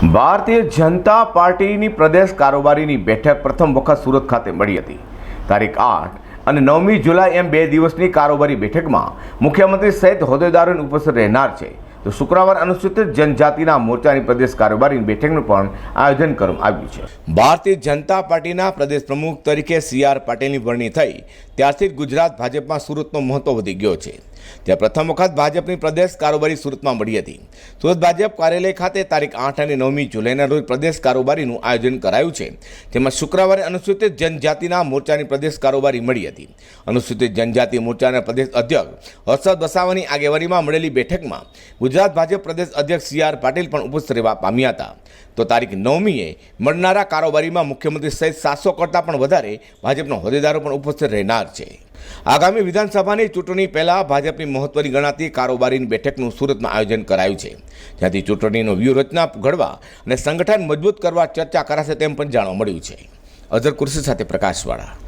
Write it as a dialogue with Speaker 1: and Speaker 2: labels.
Speaker 1: ભારતીય જનતા પાર્ટીની પ્રદેશ કારોબારીની બેઠક પ્રથમ વખત સુરત ખાતે મળી હતી. તારીખ આઠ અને નવમી જુલાઈ એમ બે દિવસની કારોબારી બેઠકમાં મુખ્યમંત્રી સહિત હોદ્દેદારોને ઉપસ્થિત રહેનાર છે. તો શુક્રવાર અનુસૂચિત જનજાતિના મોરચાની પ્રદેશ કારોબારીની બેઠકનું પણ આયોજન કરવામાં આવ્યું છે. ભારતીય જનતા પાર્ટીના પ્રદેશ પ્રમુખ તરીકે સી આર પાટીલની વરણી થઈ. ત્યારથી ગુજરાત ભાજપમાં સુરતનો મહત્વ વધી ગયો છે. ત્યાં પ્રથમ વખત ભાજપની પ્રદેશ કારોબારી સુરતમાં મળી હતી. સુરત ભાજપ કાર્યાલય ખાતે તારીખ આઠ અને નવમી જુલાઈના રોજ પ્રદેશ કારોબારીનું આયોજન કરાયું છે. જેમાં શુક્રવારે અનુસૂચિત જનજાતિના મોરચાની પ્રદેશ કારોબારી મળી હતી. અનુસૂચિત જનજાતિ મોરચાના પ્રદેશ અધ્યક્ષ હર્ષદ વસાવાની આગેવાનીમાં મળેલી બેઠકમાં ગુજરાત ભાજપ પ્રદેશ અધ્યક્ષ સી આર પાટીલ પણ ઉપસ્થિત રહેવા પામ્યા હતા. તો તારીખ નવમીએ મળનારા કારોબારીમાં મુખ્યમંત્રી સહિત સાતસો કરતાં પણ વધારે ભાજપના હોદ્દેદારો પણ ઉપસ્થિત રહેનાર છે. આગામી વિધાનસભાની ચૂંટણી પહેલાં ભાજપની મહત્વની ગણાતી કારોબારીની બેઠકનું સુરતમાં આયોજન કરાયું છે. જ્યાંથી ચૂંટણીનો વ્યૂહરચના ઘડવા અને સંગઠન મજબૂત કરવા ચર્ચા કરાશે તેમ પણ જાણવા મળ્યું છે. અઝર કુર્સી સાથે પ્રકાશવાળા.